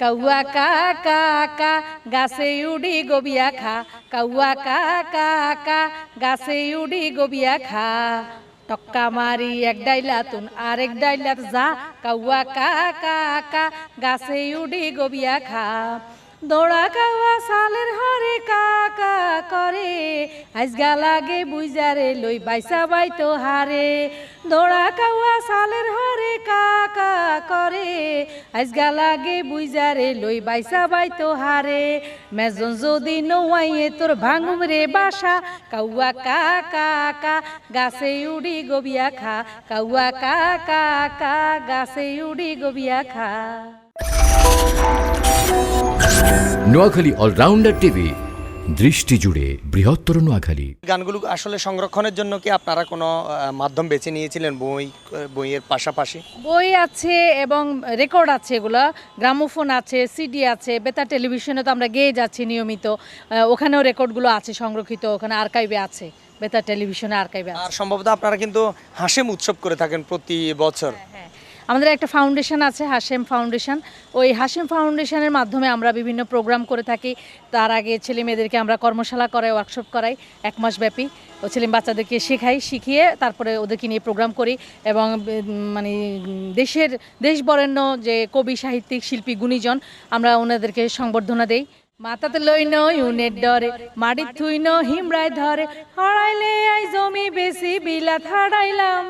কাউয়া কা কা কা, গাছে উডি গবিয়া খা। কাউয়া কা কা কা, গাছে উডি গবিয়া খা। টক্কা মারি এক ডাইলা তুন আরেক ডাইলা যা। কাউয়া কা কা কা, গাছে উডি গবিয়া খা। দৌড়া কাওয়া সালের হরে কাকা করে। আজগা লাগে বুইজারে লই বাইসা বাইতো হারে। দৌড়া কাওয়া সালের হরে করে আজগা লাগে বুইজারে লই বাইসা বাই তো হারে। মেজন যদি নৌয়াইয়ে তোর ভাঙুম রে বাসা, কাউয়া কাকা কা গাছে উড়ি গবিয়া খা। কাউয়া কাকা কা গাছে উড়ি গবিয়া খা। নোয়াখালী অলরাউন্ডার টিভি দৃষ্টি জুড়ে বৃহত্তর নোয়াখালী। গানগুলো আসলে সংরক্ষণের জন্য কি আপনারা কোনো মাধ্যম বেছে নিয়েছিলেন বই বইয়ের পাশাপাশি? বই আছে এবং রেকর্ড আছে এগুলো গ্রামোফোন আছে সিডি আছে বেতার টেলিভিশনে তো আমরা গেয়ে যাচ্ছি নিয়মিত। ওখানেও রেকর্ডগুলো আছে সংরক্ষিত ওখানে আর্কাইভে আছে বেতার টেলিভিশনে আর্কাইভে আর সম্ভবত আপনারা কিন্তু হাসেম উৎসব করে থাকেন প্রতি বছর। হ্যাঁ। আমাদের একটা ফাউন্ডেশন আছে হাসেম ফাউন্ডেশন ওই হাসেম ফাউন্ডেশনের মাধ্যমে আমরা বিভিন্ন প্রোগ্রাম করে থাকি। তার আগে ছেলে মেয়েদেরকে আমরা কর্মশালা করাই ওয়ার্কশপ করাই, এক মাস ব্যাপী। ও ছেলে বাচ্চাদেরকে শেখাই, শিখিয়ে তারপরে ওদেরকে নিয়ে প্রোগ্রাম করি এবং মানে দেশের, দেশ বরেণ্য যে কবি, সাহিত্যিক, শিল্পী, গুণীজন, আমরা ওনাদেরকে সংবর্ধনা দেই। মাতাতে লইন ইউনেট ডরে মাটির থুইন হিমরায় ধরে, হড়াইলে আই জমি বেশি, বিলাত হারাইলাম।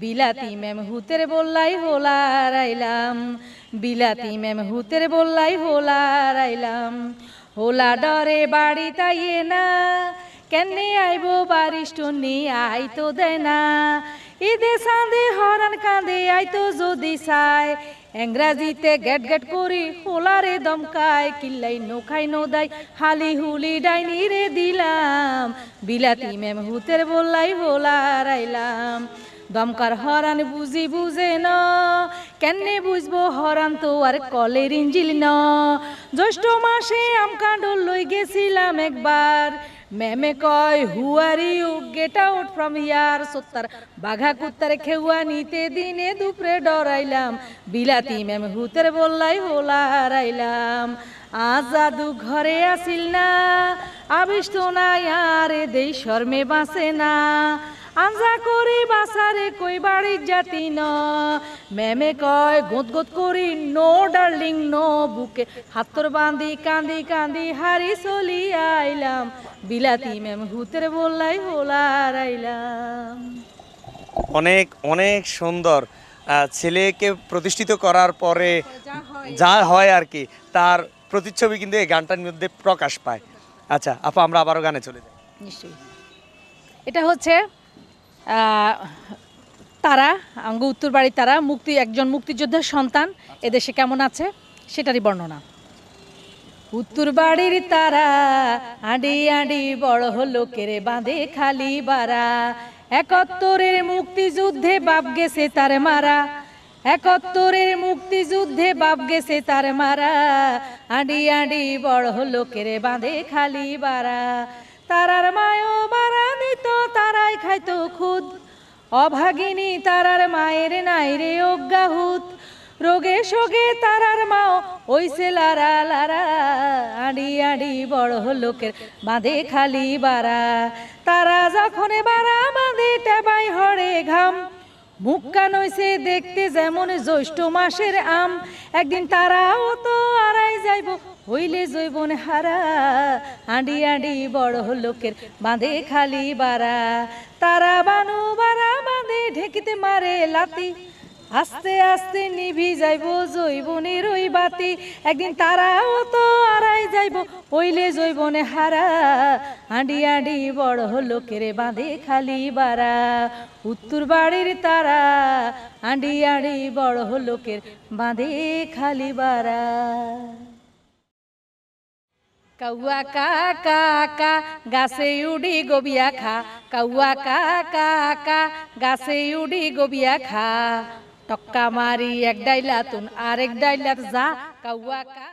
বিলাতি ম্যাম হুতের বললাই হোলার আইলাম বিলাতি ম্যাম হুতের বললাই হোলার আইলাম হোলা ডরে বাড়ি তাইয়ে না, কেনে আইব বারিশ টুনি আই তো দেয় না। ঈদে সাঁদে, হরান কাঁদে, আই তো যদি চায়। ইংরাজিতে গেট গেট করি, হোলারে দমকায়, কিল্লাই নো খাই নো দাই, হালি হুলি ডাইনি রে দিলাম। বিলাতি ম্যাম হুতের বললাই হোলার আইলাম দমকার হরান বুঝি বুঝে ন। কেনে বুঝব হরান তো আর কলের ইঞ্জিল ন। জ্যৈষ্ঠ মাসে আম কাণ্ড লই গেছিলাম একবার। ম্যামে কয় who are you get out from here সত্তর বাঘা কুত্তার খেউয়া নিতে দিনে দুপুরে ডরাইলাম। বিলাতি ম্যাম হুতের বললাই হোলা হারাইলাম। আজাদু ঘরে আসিল না। আবিস তো না আরে দেই শর্মে বাঁচে না। আঞ্জা করি বাসারে কই বাড়ির জাতি ন। ম্যামে কয় গোত গোত করি নো ডার্লিং নো বুকে। হাতর বাঁধি কান্দি কান্দি হারি চলি আইলাম। বিলাতি ম্যাম হুতের বললাই হোলার আইলাম। অনেক অনেক সুন্দর ছেলেকে প্রতিষ্ঠিত করার পরে যা হয় আর কি তার প্রতিচ্ছবি কিন্তু এই গানটার মধ্যে প্রকাশ পায়। আচ্ছা আপা আমরা আবারও গানে চলে যাই। নিশ্চয়ই। এটা হচ্ছে তারা, আঙ্গ উত্তর বাড়ির তারা, মুক্তি, একজন মুক্তিযোদ্ধার সন্তান, এদেশে কেমন আছে সেটারই বর্ণনা। উত্তর বাড়ির তারা, আডি আডি বড় হলো কেরে বাঁধে খালি বাড়া একাত্তরের মুক্তিযুদ্ধে বাপ গেছে তার মারা। একাত্তরের মুক্তিযুদ্ধে বাপ গেছে তার মারা। আডি আডি বড় হলো কেরে বাঁধে খালি বাড়া তারার মায়ও বাড়া দিত তারাই খুদ। অভাগিনী তারার মায়ের নাই রে অজ্ঞাহুত। রোগে সোগে তারার মাও ওইসে লারা লারা। আড়ি আড়ি বড় লোকের বাঁধে খালি বাড়া তারা যখন বাড়া বাঁধে টেবাই হরে ঘাম। মুখ কানইছে দেখতে যেমন জ্যৈষ্ঠ মাসের আম। একদিন তারাও তো আড়াই যাইব হইলে জৈবন হারা আডি আডি বড় লোকের বাঁধে খালি বাড়া। তারা বানু বাড়া বাঁধে, ঢেকিতে মারে লাতি। আস্তে আস্তে নিভি যাইব জৈবনের ওই বাতি। একদিন তারাও তো আড়াই যাইব, হইলে জৈবনে হারা আডি আডি বড় লোকের বাঁধে খালি বাড়া। উত্তর বাড়ির তারা আডি আডি বড় লোকের বাঁধে খালি বাড়া। কাউয়া কা কা গাছে উডি গবিয়া খা। কাউয়া কা কা গাছে উডি গবিয়া খা। টক্কা মারি এক ডাইলা তুন আরেক ডাইলার যা। কাউয়া কা